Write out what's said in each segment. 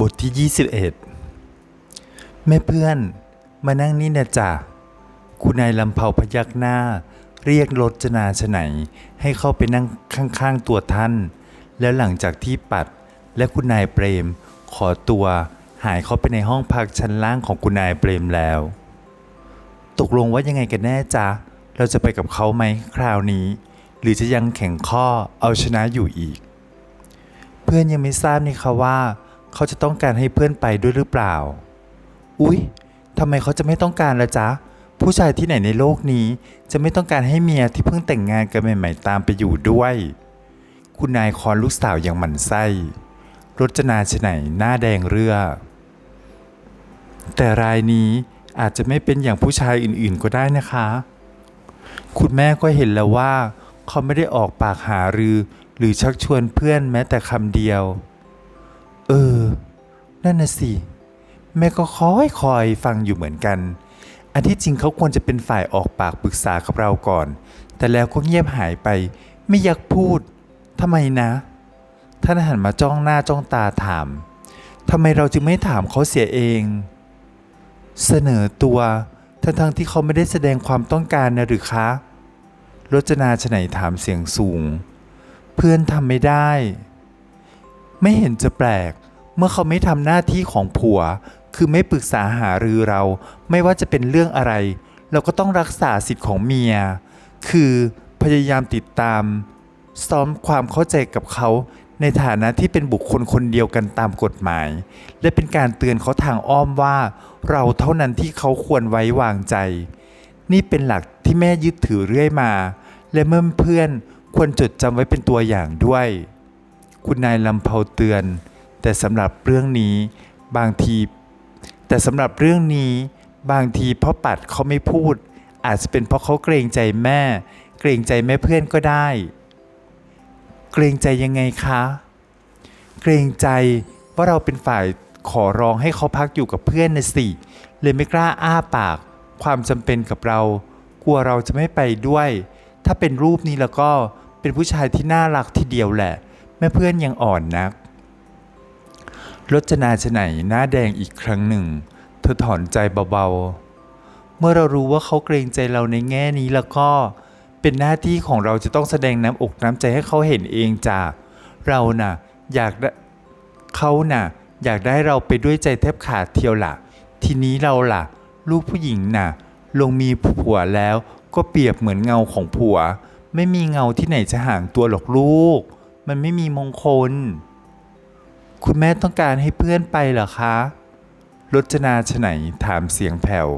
บทที่ 21 แม่เพื่อนมานั่งนี่นะจ๊ะคุณนายลำเผาพยักหน้า เรียกรจนาชไหนให้เข้าไปนั่งข้างๆตัวท่าน แล้วหลังจากที่ปัดและคุณนายเปรม ขอตัวหายเข้าไปในห้องพักชั้นล่างของคุณนายเปรมแล้ว ตกลงว่ายังไงกันแน่จ๊ะ เราจะไปกับเขาไหมคราวนี้ หรือจะยังแข่งข้อเอาชนะอยู่อีก เพื่อนยังไม่ทราบนี่คะว่า เขาจะต้องการให้เพื่อนไปด้วยหรือเปล่า อุ๊ยทำไมเขาจะไม่ต้องการละจ๊ะ ผู้ชายที่ไหนในโลกนี้ จะไม่ต้องการให้เมียที่เพิ่งแต่งงานกันใหม่ๆตามไปอยู่ด้วย คุณนายคอนลูกสาวอย่างหมั่นไส้รจนาชไหนหน้าแดงเรือ แต่รายนี้อาจจะไม่เป็นอย่างผู้ชายอื่นๆก็ได้นะคะ คุณแม่ก็เห็นแล้วว่า เขาไม่ได้ออกปากหารือ หรือชักชวนเพื่อนแม้แต่คำเดียว เออ นั่นน่ะสิ แม่ก็คอยคอยฟังอยู่เหมือนกัน อันที่จริงเขาควรจะเป็นฝ่ายออกปากปรึกษากับเราก่อน แต่แล้วก็เงียบหายไป ไม่อยากพูดทำไมนะท่านหันมาจ้องหน้าจ้องตาถามทำไมเราจึงไม่ถามเขาเสียเอง เสนอตัวทั้งทั้งๆที่เขาไม่ได้แสดงความต้องการนะหรือคะรจนาชไหนถามเสียงสูง เพื่อนทำไม่ได้ ไม่เห็นจะแปลก เมื่อเขาไม่ทำหน้าที่ของผัว คือไม่ปรึกษาหารือเรา ไม่ว่าจะเป็นเรื่องอะไร เราก็ต้องรักษาสิทธิ์ของเมีย คือพยายามติดตาม ซ้อมความเข้าใจกับเขาในฐานะที่เป็นบุคคลคนเดียวกันตามกฎหมาย และเป็นการเตือนเขาทางอ้อมว่า เราเท่านั้นที่เขาควรไว้วางใจ นี่เป็นหลักที่แม่ยึดถือเรื่อยมา และเมื่อเพื่อนควรจดจำไว้เป็นตัวอย่างด้วย คุณนายลำเผาเตือน แต่สำหรับเรื่องนี้บางที แต่สำหรับเรื่องนี้บางทีพ่อปัดเขาไม่พูด อาจจะเป็นเพราะเขาเกรงใจแม่ เกรงใจแม่เพื่อนก็ได้ เกรงใจยังไงคะ เกรงใจว่าเราเป็นฝ่ายขอร้องให้เขาพักอยู่กับเพื่อนนะสิ เลยไม่กล้าอ้าปาก ความจำเป็นกับเรา กลัวเราจะไม่ไปด้วย ถ้าเป็นรูปนี้แล้วก็เป็นผู้ชายที่น่ารักทีเดียวแหละ แม่เพื่อนยังอ่อนนักรจนาชไหนหน้าแดงอีกครั้งหนึ่ง เธอถอนใจเบาๆ เมื่อเรารู้ว่าเขาเกรงใจเราในแง่นี้แล้วก็เป็นหน้าที่ของเราจะต้องแสดงน้ำอกน้ำใจให้เขาเห็นเองจ้ะเราน่ะอยากได้เขาน่ะอยากได้เราไปด้วยใจแทบขาดเทียวล่ะ ทีนี้เราล่ะ ลูกผู้หญิงน่ะ ลงมีผัวแล้วก็เปรียบเหมือนเงาของผัว ไม่มีเงาที่ไหนจะห่างตัวหรอกลูก มันไม่มีมงคล คุณแม่ต้องการให้เพื่อนไปเหรอคะรจนาชไหนถามเสียงแผ่ว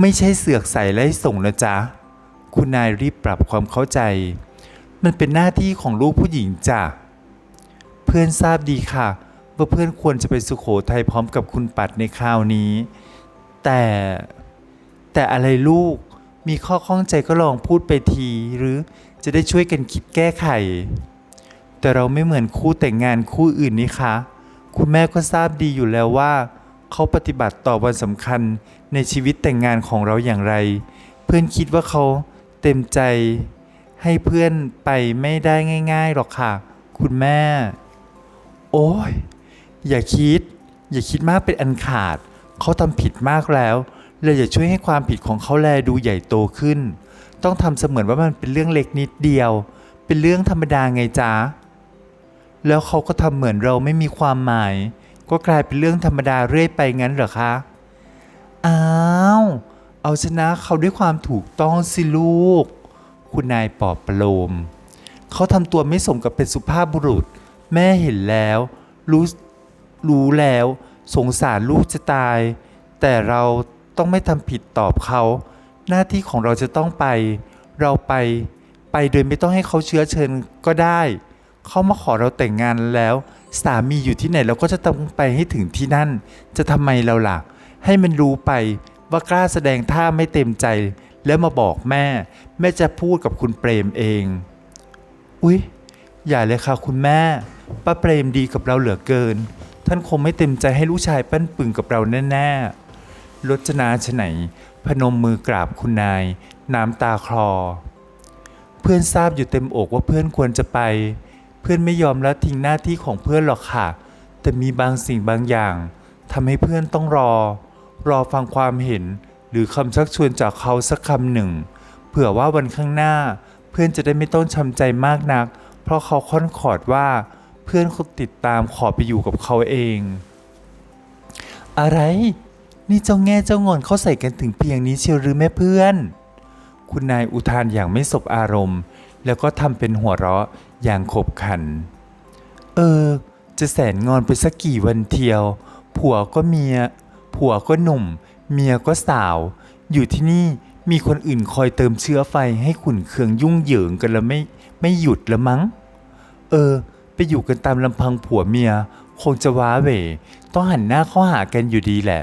ไม่ใช่เสือกใส่ไล่ส่งนะจ๊ะ คุณนายรีบปรับความเข้าใจ มันเป็นหน้าที่ของลูกผู้หญิงจ้ะ เพื่อนทราบดีค่ะ ว่าเพื่อนควรจะไปสุโขทัยพร้อมกับคุณปัดในคราวนี้ แต่แต่อะไรลูกมีข้อข้องใจก็ลองพูดไปทีหรือจะได้ช่วยกันคิดแก้ไข แต่เราไม่เหมือนคู่แต่งงานคู่อื่นนี่คะคุณแม่ก็ทราบดีอยู่แล้วว่า เขาปฏิบัติต่อวันสำคัญในชีวิตแต่งงานของเราอย่างไร เพื่อนคิดว่าเขาเต็มใจ ให้เพื่อนไปไม่ได้ง่ายๆหรอกค่ะ คุณแม่ โอ้ยอย่าคิด อย่าคิดมากเป็นอันขาด เขาทำผิดมากแล้วเลยอย่าช่วยให้ความผิดของเขาแลดูใหญ่โตขึ้น ต้องทำเสมือนว่ามันเป็นเรื่องเล็กนิดเดียว เป็นเรื่องธรรมดาไงจ๊ะ แล้วเขาก็ทำเหมือนเราไม่มีความหมาย ก็กลายเป็นเรื่องธรรมดาเรื่อยไปงั้นเหรอคะ อ้าว เอาชนะเขาด้วยความถูกต้องสิลูก คุณนายปอบประโลม เขาทำตัวไม่สมกับเป็นสุภาพบุรุษ แม่เห็นแล้ว รู้รู้แล้ว สงสารลูกจะตาย แต่เราต้องไม่ทำผิดตอบเขา หน้าที่ของเราจะต้องไป เราไป ไปโดยไม่ต้องให้เขาเชื้อเชิญก็ได้ เขามาขอเราแต่งงานแล้ว สามีอยู่ที่ไหนเราก็จะต้องไปให้ถึงที่นั่น จะทำไมเราล่ะ ให้มันรู้ไปว่ากล้าแสดงท่าไม่เต็มใจ แล้วมาบอกแม่ แม่จะพูดกับคุณเปรมเอง อุ๊ย อย่าเลยค่ะคุณแม่ ป้าเปรมดีกับเราเหลือเกิน ท่านคงไม่เต็มใจให้ลูกชายปั้นปึงกับเราแน่ๆรจนาชไหน พนมมือกราบคุณนาย น้ำตาคลอ เพื่อนทราบอยู่เต็มอกว่าเพื่อนควรจะไป พื่อนไม่ยอมละทิ้งหน้าที่ของเพื่อนหรอกค่ะ แต่มีบางสิ่งบางอย่างทำให้เพื่อนต้องรอ รอฟังความเห็น หรือคำชักชวนจากเขาสักคำหนึ่ง เผื่อว่าวันข้างหน้า เพื่อนจะได้ไม่ต้องช้ำใจมากนัก เพราะเขาค่อนขอดว่า เพื่อนเขาติดตามขอไปอยู่กับเขาเอง อะไร นี่เจ้าแง่เจ้างอนเขาใส่กันถึงเพียงนี้เชียวหรือแม่เพื่อน คุณนายอุทานอย่างไม่สบอารมณ์ แล้วก็ทำเป็นหัวเราะ อย่างขบขัน เออ จะแสนงอนไปสักกี่วันเทียว ผัวก็เมีย ผัวก็หนุ่ม เมียก็สาว อยู่ที่นี่มีคนอื่นคอยเติมเชื้อไฟให้ขุนเคืองยุ่งเหยิงกันแล้วไม่ไม่หยุดละมั้ง เออ ไปอยู่กันตามลำพังผัวเมีย คงจะว้าเหวต้องหันหน้าเข้าหากันอยู่ดีแหละ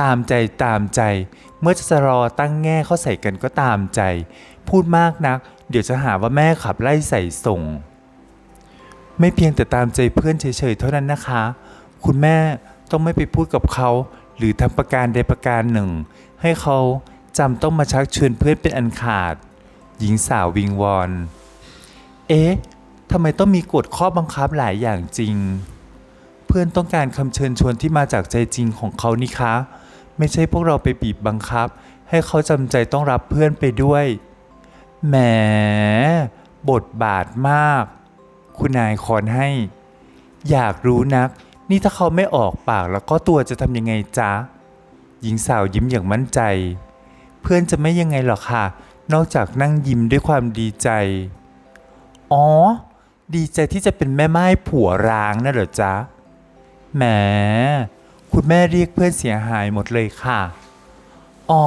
ตามใจตามใจ เมื่อจะรอตั้งแง่เข้าใส่กันก็ตามใจ พูดมากนัก เดี๋ยวจะหาว่าแม่ขับไล่ใส่ส่ง ไม่เพียงแต่ตามใจเพื่อนเฉยๆเท่านั้นนะคะ คุณแม่ต้องไม่ไปพูดกับเขา หรือทำประการใดประการหนึ่ง ให้เขาจำต้องมาชักชวนเพื่อนเป็นอันขาด หญิงสาววิงวอน เอ๊ะทำไมต้องมีกฎข้อบังคับหลายอย่างจริง เพื่อนต้องการคำเชิญชวนที่มาจากใจจริงของเขานี่คะ ไม่ใช่พวกเราไปบีบบังคับ ให้เขาจำใจต้องรับเพื่อนไปด้วย แหมบทบาทมาก คุณนายคอนให้ อยากรู้นัก นี่ถ้าเขาไม่ออกปากแล้วก็ตัวจะทำยังไงจ๊ะ หญิงสาวยิ้มอย่างมั่นใจ เพื่อนจะไม่ยังไงหรอกค่ะ นอกจากนั่งยิ้มด้วยความดีใจ อ๋อ ดีใจที่จะเป็นแม่ไม้ผัวร้างนะเหรอจ๊ะ แหม คุณแม่เรียกเพื่อนเสียหายหมดเลยค่ะ อ๋อ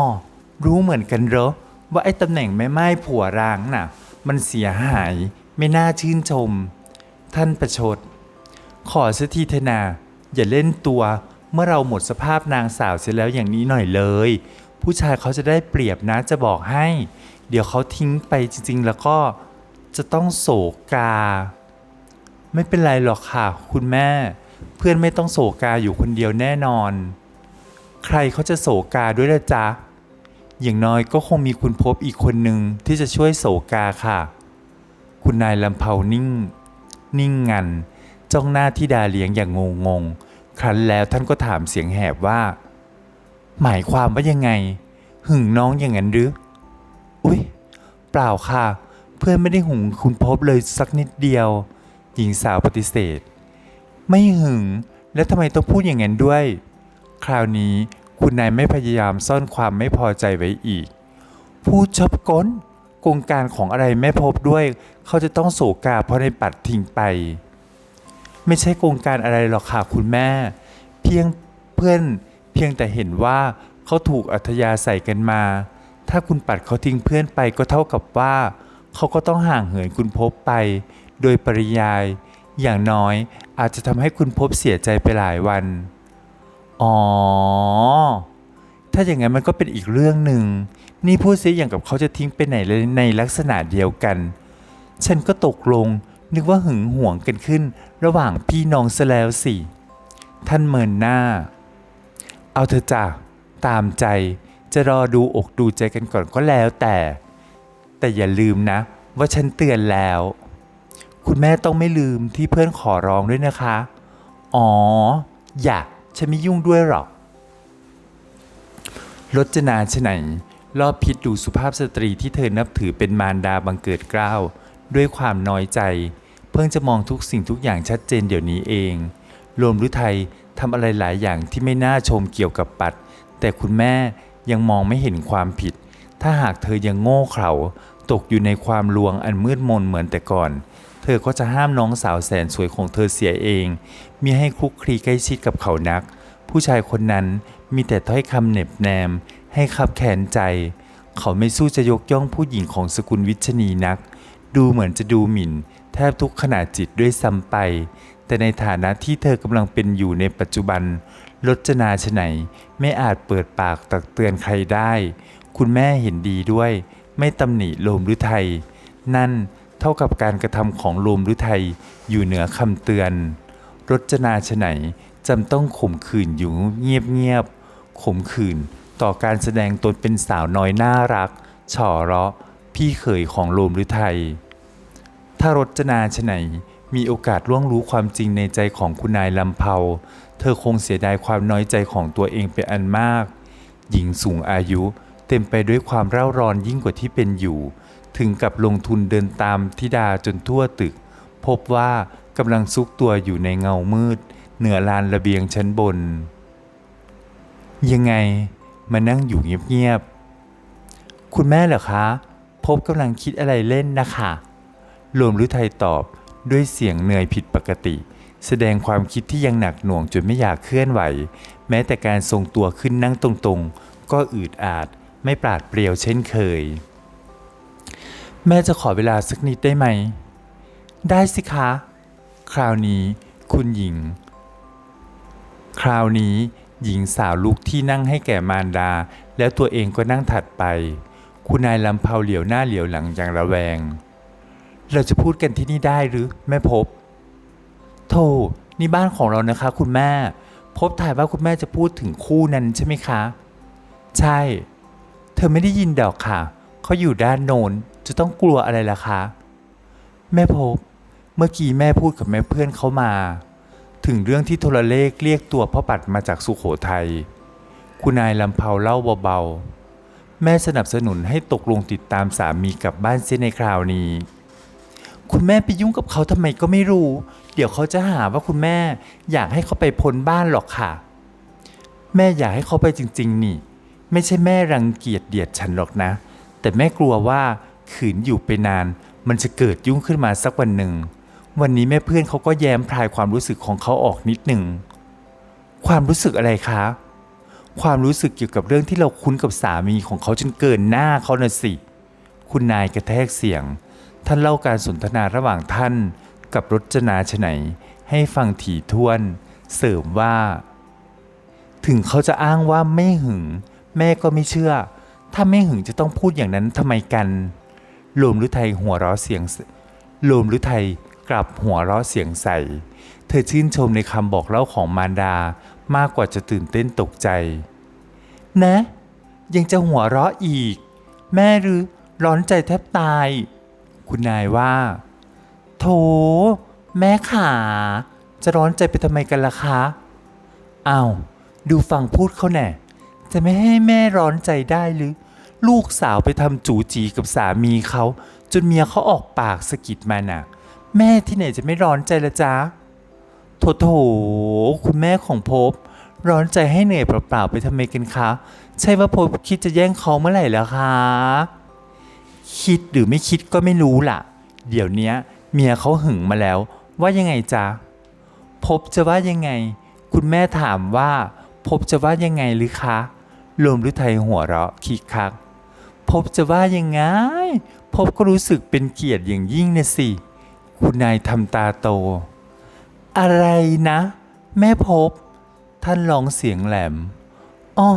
รู้เหมือนกันเหรอ ว่าไอ้ตำแหน่งแม่ไม้ผัวร้างน่ะ มันเสียหายไม่น่าชื่นชม ท่านประชด ขอสักทีเถอะนา อย่าเล่นตัวเมื่อเราหมดสภาพนางสาวเสียแล้วอย่างนี้หน่อยเลย ผู้ชายเขาจะได้เปรียบนะจะบอกให้ เดี๋ยวเขาทิ้งไปจริง ๆ แล้วก็จะต้องโศกา ไม่เป็นไรหรอกค่ะ คุณแม่ เพื่อนไม่ต้องโศกาอยู่คนเดียวแน่นอน ใครเขาจะโศกาด้วยละจ๊ะ อย่างน้อยก็คงมีคุณพบอีกคนหนึ่งที่จะช่วยโศกาค่ะ คุณนายลำเผานิ่ง นิ่งงัน จ้องหน้าที่ดาเลียงอย่างงงงๆครั้นแล้วท่านก็ถามเสียงแหบว่า หมายความว่ายังไง หึงน้องอย่างนั้นหรือ อุ๊ย เปล่าค่ะ เพื่อนไม่ได้หึงคุณพบเลยสักนิดเดียว หญิงสาวปฏิเสธ ไม่หึง แล้วทำไมต้องพูดอย่างนั้นด้วย คราวนี้ คุณนายไม่พยายามซ่อนความไม่พอใจไว้อีกพูดชอบก้นกงการของอะไรไม่พบด้วย เขาจะต้องโศกาเพราะในปัดทิ้งไป ไม่ใช่โครงการอะไรหรอกค่ะคุณแม่ เพียงเพื่อนเพียงแต่เห็นว่าเขาถูกอัธยาศัยกันมา ถ้าคุณปัดเขาทิ้งเพื่อนไปก็เท่ากับว่า เขาก็ต้องห่างเหินคุณพบไป โดยปริยาย อย่างน้อยอาจจะทำให้คุณพบเสียใจไปหลายวัน อ๋อ ถ้าอย่างนั้นมันก็เป็นอีกเรื่องหนึ่ง นี่พูดเสียอย่างกับเขาจะทิ้งไปไหนเลยในลักษณะเดียวกัน ฉันก็ตกลงนึกว่าหึงหวงกันขึ้น ระหว่างพี่น้องซะแล้วสิ ท่านเมินหน้า เอาเถอะจ้ะ ตามใจ จะรอดูอกดูใจกันก่อนก็แล้วแต่ แต่อย่าลืมนะ ว่าฉันเตือนแล้ว คุณแม่ต้องไม่ลืมที่เพื่อนขอร้องด้วยนะคะ อ๋อ อย่า ฉันไม่ยุ่งด้วยหรอกรจนาชไหนรอบพิษดูสุภาพสตรีที่เธอนับถือเป็นมารดาบังเกิดเกล้า ด้วยความน้อยใจ เพิ่งจะมองทุกสิ่งทุกอย่างชัดเจนเดี๋ยวนี้เองรวมฤทัยทำอะไรหลายอย่างที่ไม่น่าชมเกี่ยวกับปัด แต่คุณแม่ยังมองไม่เห็นความผิด ถ้าหากเธอยังโง่เขลาตกอยู่ในความลวงอันมืดมนเหมือนแต่ก่อน เธอก็จะห้ามน้องสาวแสนสวยของเธอเสียเองมิให้คุกคลีใกล้ชิดกับเขานัก ผู้ชายคนนั้นมีแต่ถ้อยคำเหน็บแนม ให้ขับแขนใจ เขาไม่สู้จะยกย่องผู้หญิงของสกุลวิชนีนัก ดูเหมือนจะดูหมิ่น แทบทุกขณะจิตด้วยซ้ำไป แต่ในฐานะที่เธอกำลังเป็นอยู่ในปัจจุบันรจนาชไหนไม่อาจเปิดปากตักเตือนใครได้ คุณแม่เห็นดีด้วย ไม่ตำหนิโลมฤทัยนั่น เท่ากับการกระทำของโลมฤทัยอยู่เหนือคำเตือน รจนาชไหนจำต้องข่มขืนอยู่เงียบๆข่มขืนต่อการแสดงตนเป็นสาวน้อยน่ารักฉ่อเราะพี่เขยของโลมฤทัยถ้ารจนาชไหนมีโอกาสล่วงรู้ความจริงในใจของคุณนายลำเพาเธอคงเสียดายความน้อยใจของตัวเองเป็นอันมาก หญิงสูงอายุเต็มไปด้วยความเร่าร้อนยิ่งกว่าที่เป็นอยู่ ถึงกับลงทุนเดินตามธิดาจนทั่วตึก พบว่ากำลังซุกตัวอยู่ในเงามืด เหนือลานระเบียงชั้นบน ยังไงมานั่งอยู่เงียบๆ คุณแม่เหรอคะ พบกำลังคิดอะไรเล่นนะคะรวมฤทัยตอบด้วยเสียงเหนื่อยผิดปกติ แสดงความคิดที่ยังหนักหน่วงจนไม่อยากเคลื่อนไหว แม้แต่การทรงตัวขึ้นนั่งตรงๆ ก็อืดอาดไม่ปราดเปรียวเช่นเคย แม่จะขอเวลาสักนิดได้ไหม ได้สิคะ คราวนี้คุณหญิง คราวนี้หญิงสาวลุกที่นั่งให้แก่มารดา แล้วตัวเองก็นั่งถัดไป คุณนายลำเพาเหลียวหน้าเหลียวหลังอย่างระแวง เราจะพูดกันที่นี่ได้หรือแม่พบ โธ่นี่บ้านของเรานะคะ คุณแม่ พบถ่ายว่าคุณแม่จะพูดถึงคู่นั้นใช่ไหมคะ ใช่ เธอไม่ได้ยินดอกค่ะ เขาอยู่ด้านโน้น จะต้องกลัวอะไรล่ะคะ แม่พบ เมื่อกี้แม่พูดกับแม่เพื่อนเขามา ถึงเรื่องที่โทรเลขเรียกตัวพ่อปัดมาจากสุโขทัย คุณนายลำเพาเล่าเบาๆ แม่สนับสนุนให้ตกลงติดตามสามีกลับบ้านเสียในคราวนี้ คุณแม่ไปยุ่งกับเขาทำไมก็ไม่รู้ เดี๋ยวเขาจะหาว่าคุณแม่อยากให้เขาไปพ้นบ้านหรอกค่ะ แม่อยากให้เขาไปจริง ๆ นี่ ไม่ใช่แม่รังเกียจเดียดฉันหรอกนะ แต่แม่กลัวว่า ขืนอยู่ไปนาน มันจะเกิดยุ่งขึ้นมาสักวันหนึ่ง วันนี้แม่เพื่อนเขาก็แย้มพลายความรู้สึกของเขาออกนิดหนึ่ง ความรู้สึกอะไรคะ ความรู้สึกเกี่ยวกับเรื่องที่เราคุ้นกับสามีของเขาจนเกินหน้าเขาน่ะสิ คุณนายกระแทกเสียง ท่านเล่าการสนทนาระหว่างท่าน กับรจนาชไหน ให้ฟังถี่ถ้วน เสริมว่า ถึงเขาจะอ้างว่าไม่หึง แม่ก็ไม่เชื่อถ้าไม่หึงจะต้องพูดอย่างนั้นทำไมกัน โลมฤทัยหัวเราะเสียงโลมฤทัยกลับหัวเราะเสียงใส เธอชื่นชมในคำบอกเล่าของมารดามากกว่าจะตื่นเต้นตกใจ นะ ยังจะหัวเราะอีก แม่หรือร้อนใจแทบตาย คุณนายว่า โถ แม่ขาจะร้อนใจไปทำไมกันล่ะคะอ้าว ดูฟังพูดเขาแน่ จะไม่ให้แม่ร้อนใจได้หรือ ลูกสาวไปทำจูจีกับสามีเขา จนเมียเขาออกปากสะกิดมาน่ะ แม่ที่ไหนจะไม่ร้อนใจละจ๊ะโถโถคุณแม่ของพบ ร้อนใจให้เหนื่อยเปล่าๆไปทำไมกันคะ ใช่ว่าพบคิดจะแย่งเขาเมื่อไหร่แล้วคะคิดหรือไม่คิดก็ไม่รู้ล่ะ เดี๋ยวเนี้ยเมียเขาหึงมาแล้ว ว่ายังไงจ๊ะพบจะว่ายังไง คุณแม่ถามว่า พบจะว่ายังไงหรือคะรวมฤทัยหัวเราะคิกคัก พบจะว่ายังไง พบก็รู้สึกเป็นเกียรติอย่างยิ่งนะสิ คุณนายทำตาโต อะไรนะ แม่พบ ท่านร้องเสียงแหลมอ๋อ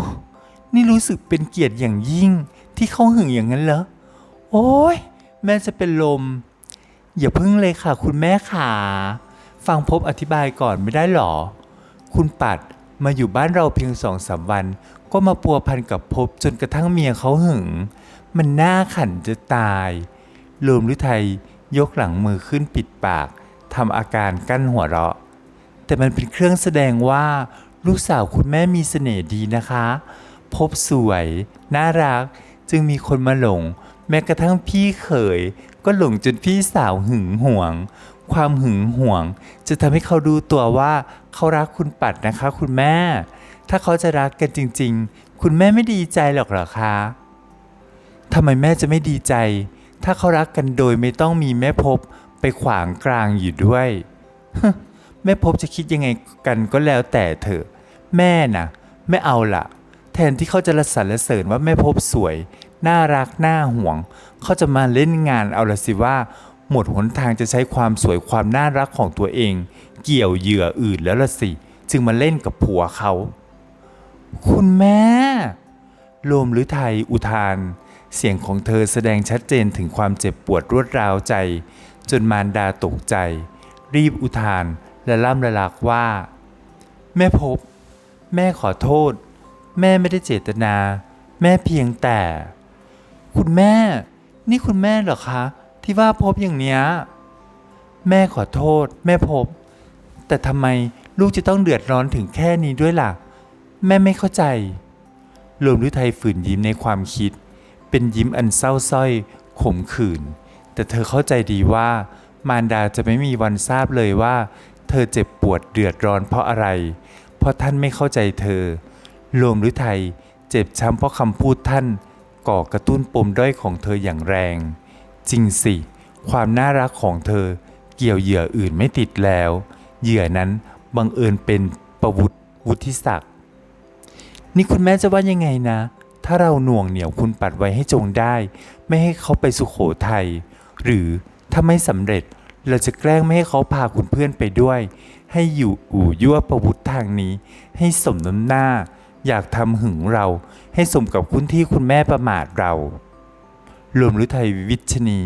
นี่รู้สึกเป็นเกียรติอย่างยิ่งที่เขาหึงอย่างนั้นเหรอ โอ้ยแม่จะเป็นลม อย่าพึ่งเลยค่ะ คุณแม่ขาฟังพบอธิบายก่อนไม่ได้หรอ คุณปัดมาอยู่บ้านเราเพียงสองสามวัน ก็มาปัวพันกับพบจนกระทั่งเมียเขาหึง มันน่าขันจะตายโลมฤทัยยกหลังมือขึ้นปิดปากทำอาการกั้นหัวเราะ แต่มันเป็นเครื่องแสดงว่า ลูกสาวคุณแม่มีเสน่ห์ดีนะคะ พบสวย น่ารักจึงมีคนมาหลง แม้กระทั่งพี่เขย ก็หลงจนพี่สาวหึงหวง ความหึงหวง จะทำให้เขาดูตัวว่าเขารักคุณปัดนะคะคุณแม่ ถ้าเขาจะรักกันจริง ๆ คุณแม่ไม่ดีใจหรอกหรอคะทำไมแม่จะไม่ดีใจ ถ้าเขารักกันโดยไม่ต้องมีแม่พบไปขวางกลางอยู่ด้วยแม่พบจะคิดยังไงกันก็แล้วแต่เถอะ แม่นะไม่เอาละแทนที่เขาจะระสรรเสริญว่าแม่พบสวย น่ารักน่าห่วง เขาจะมาเล่นงานเอาละสิว่า หมดหนทางจะใช้ความสวยความน่ารักของตัวเอง เกี่ยวเหยื่ออื่นแล้วละสิ จึงมาเล่นกับผัวเขา คุณแม่ลมหรือไทยอุทาน เสียงของเธอแสดงชัดเจนถึงความเจ็บปวดรวดร้าวใจ จนมารดาตกใจ รีบอุทานและล่ำละลักว่า แม่พบ แม่ขอโทษ แม่ไม่ได้เจตนา แม่เพียงแต่ คุณแม่ นี่คุณแม่เหรอคะ ที่ว่าพบอย่างเนี้ยแม่ขอโทษ แม่พบ แต่ทำไมลูกจะต้องเดือดร้อนถึงแค่นี้ด้วยล่ะ แม่ไม่เข้าใจรวมฤทัยฝืนยิ้มในความคิด เป็นยิ้มอันเศร้าส้อยขมขื่น แต่เธอเข้าใจดีว่า มารดาจะไม่มีวันทราบเลยว่า เธอเจ็บปวดเดือดร้อนเพราะอะไร เพราะท่านไม่เข้าใจเธอรวมฤทัยเจ็บช้ำเพราะคำพูดท่าน ก่อกระตุ้นปมด้อยของเธออย่างแรง จริงสิ ความน่ารักของเธอ เกี่ยวเหยื่ออื่นไม่ติดแล้ว เหยื่อนั้นบังเอิญเป็นประวุฒิวุฒิศักดิ์ นี่คุณแม่จะว่ายังไงนะ ถ้าเราหน่วงเหนี่ยวคุณปัดไว้ให้จงได้ ไม่ให้เขาไปสุขโขทัยหรือถ้าไม่สำเร็จเราจะแกล้งไม่ให้เขาพาคุณเพื่อนไปด้วย ให้อยู่อู่ยั่วประวุฒิทางนี้ ให้สมน้ำหน้า อยากทำหึงเรา ให้สมกับคุณที่คุณแม่ประมาทเรารวมฤทัยวิชนี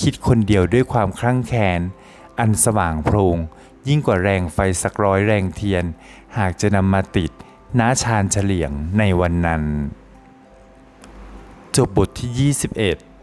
คิดคนเดียวด้วยความคลั่งแค้นอันสว่างโพรงยิ่งกว่าแรงไฟสักร้อยแรงเทียน หากจะนำมาติด ณชานเฉลียงในวันนั้น จบบทที่ 21